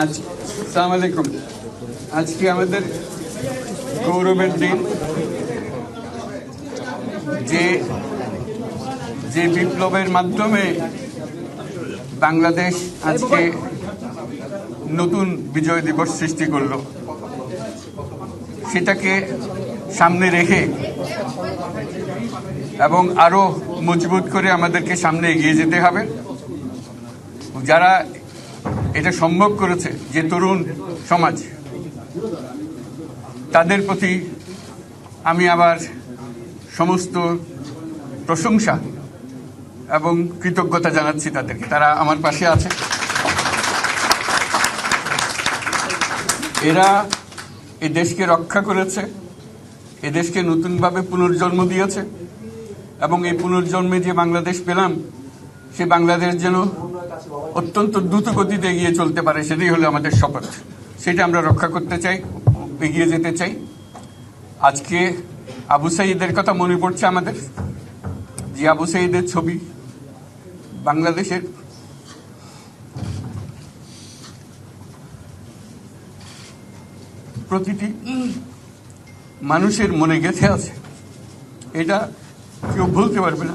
আজ সালাম আলাইকুম। আজকে আমাদের গৌরবের দিন। যে যে বিপ্লবের মাধ্যমে বাংলাদেশ আজকে নতুন বিজয় দিবস সৃষ্টি করল, সেটাকে সামনে রেখে এবং আরও মজবুত করে আমাদেরকে সামনে এগিয়ে যেতে হবে। যারা এটা সম্ভব করেছে যে তরুণ সমাজ, তাদের প্রতি আমি আবার সমস্ত প্রশংসা এবং কৃতজ্ঞতা জানাচ্ছি তাদেরকে। তারা আমার পাশে আছে। এরা এ দেশকে রক্ষা করেছে এ দেশকে নতুনভাবে পুনর্জন্ম দিয়েছে এবং এই পুনর্জন্মে যে বাংলাদেশ পেলাম, সে বাংলাদেশ যেন অত্যন্ত দ্রুত গতিতে এগিয়ে চলতে পারে সেটাই হলো আমাদের শপথ। সেটা আমরা রক্ষা করতে চাই এগিয়ে যেতে চাই। আজকে আবু সাইদের কথা মনে পড়ছে আমাদের যে আবু সাইদের ছবি বাংলাদেশের। প্রতিটি মানুষের মনে গেঁথে আছে। এটা কেউ ভুলতে পারবে না।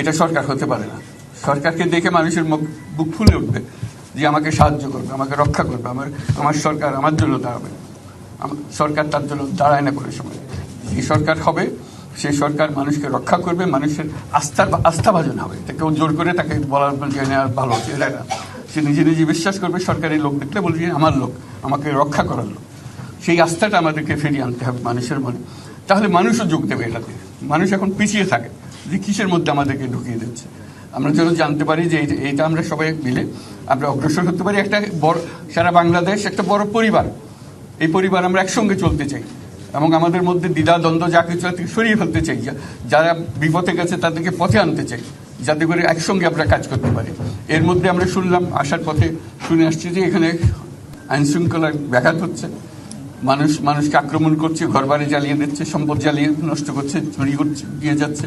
এটা সরকার হতে পারে না। সরকারকে দেখে মানুষের মুখ বুক ফুলে উঠবে যে আমাকে সাহায্য করবে, আমাকে রক্ষা করবে, আমার আমার সরকার আমার জন্য দাঁড়াবে সরকার তার জন্য দাঁড়ায় না কোনো সময়। এই সরকার হবে সেই সরকার মানুষকে রক্ষা করবে, মানুষের আস্থার আস্থাভাজন হবে। এটা কেউ জোর করে তাকে বলার যে ভালো হচ্ছে, এটা না। সে নিজে নিজে বিশ্বাস করবে সরকারি লোক দেখলে বলবে যে, আমার লোক, আমাকে রক্ষা করার লোক। সেই আস্থাটা আমাদেরকে ফিরিয়ে আনতে হবে মানুষের মনে। তাহলে মানুষও যোগ দেবে এটাতে। মানুষ এখন পিছিয়ে থাকে। যে কিসের মধ্যে আমাদেরকে ঢুকিয়ে দিচ্ছে। আমরা যেন জানতে পারি যে এইটা- আমরা সবাই মিলে আমরা অগ্রসর হতে পারি। একটা বড় সারা বাংলাদেশ একটা বড় পরিবার। এই পরিবার আমরা একসঙ্গে চলতে চাই। এবং আমাদের মধ্যে দ্বিধা, দ্বন্দ্ব, যা কিছু সরিয়ে ফেলতে চাই। যারা বিপথে গেছে তাদেরকে পথে আনতে চাই। যাতে করে একসঙ্গে আমরা কাজ করতে পারি। এর মধ্যে আমরা শুনলাম, আসার পথে শুনে আসছি যে এখানে আইন শৃঙ্খলার ব্যাঘাত হচ্ছে। মানুষ মানুষকে আক্রমণ করছে, ঘরবাড়ি জ্বালিয়ে দিচ্ছে, সম্পদ জ্বালিয়ে নষ্ট করছে, চুরি করছে, দিয়ে যাচ্ছে।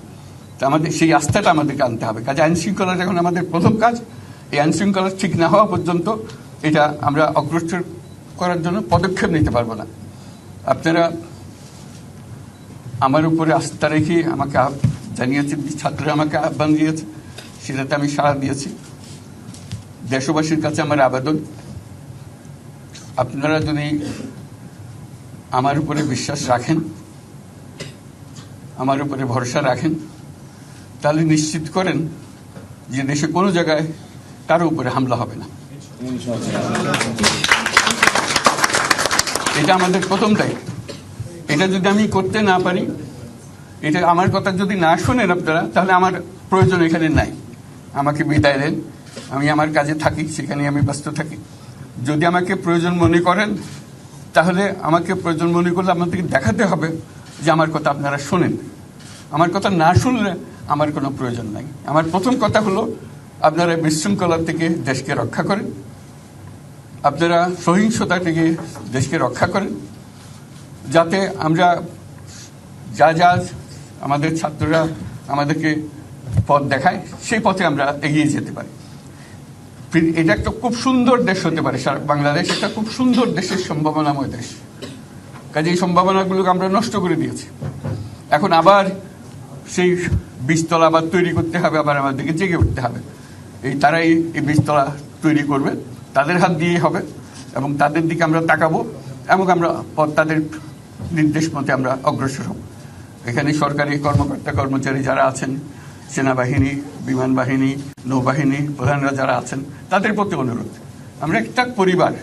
তা আমাদের সেই আস্থাটা আমাদেরকে আনতে হবে। কাজে আইন শৃঙ্খলা যখন আমাদের প্রথম কাজ, এই আইন শৃঙ্খলা ঠিক না হওয়া পর্যন্ত এটা আমরা অগ্রসর করার জন্য পদক্ষেপ নিতে পারব না। আপনারা আমার উপরে আস্থা রেখে আমাকে জানিয়েছে ছাত্ররা আমাকে আহ্বান দিয়েছে, সেটাতে আমি সাড়া দিয়েছি। দেশবাসীর কাছে আমার আবেদন। আপনারা যদি আমার উপরে বিশ্বাস রাখেন, আমার উপরে ভরসা রাখেন তাহলে নিশ্চিত করেন যে দেশে কোনো জায়গায় কারও উপরে হামলা হবে না। এটা আমাদের প্রথম দায়িত্ব। এটা যদি আমি করতে না পারি, এটা আমার কথা যদি না শোনেন আপনারা, তাহলে আমার প্রয়োজন এখানে নাই। আমাকে বিদায় দেন। আমি আমার কাজে থাকি সেখানে আমি ব্যস্ত থাকি। যদি আমাকে প্রয়োজন মনে করেন, তাহলে আমাকে প্রয়োজন মনে করলে আপনাদেরকে দেখাতে হবে যে আমার কথা আপনারা শোনেন। আমার কথা না শুনলে আমার কোনো প্রয়োজন নাই। আমার প্রথম কথা হলো, আপনারা বিশৃঙ্খলা থেকে দেশকে রক্ষা করেন। আপনারা সহিংসতা থেকে দেশকে রক্ষা করেন। যাতে আমরা যা যা আমাদের ছাত্ররা আমাদেরকে পথ দেখায়, সেই পথে আমরা এগিয়ে যেতে পারি। এটা একটা খুব সুন্দর দেশ হতে পারে বাংলাদেশ একটা খুব সুন্দর দেশের সম্ভাবনাময় দেশ। কাজে এই সম্ভাবনাগুলোকে আমরা নষ্ট করে দিয়েছি। এখন আবার সেই বীজতলা আবার তৈরি করতে হবে, আবার আমাদেরকে জেগে উঠতে হবে। এই তারাই এই বীজতলা তৈরি করবে, তাদের হাত দিয়ে হবে এবং তাদের দিকে আমরা তাকাবো এবং আমরা তাদের নির্দেশ মতে আমরা অগ্রসর হব। এখানে সরকারি কর্মকর্তা, কর্মচারী যারা আছেন, সেনাবাহিনী বিমান বাহিনী নৌবাহিনী, প্রধানরা যারা আছেন, তাদের প্রতি অনুরোধ। আমরা একটা পরিবার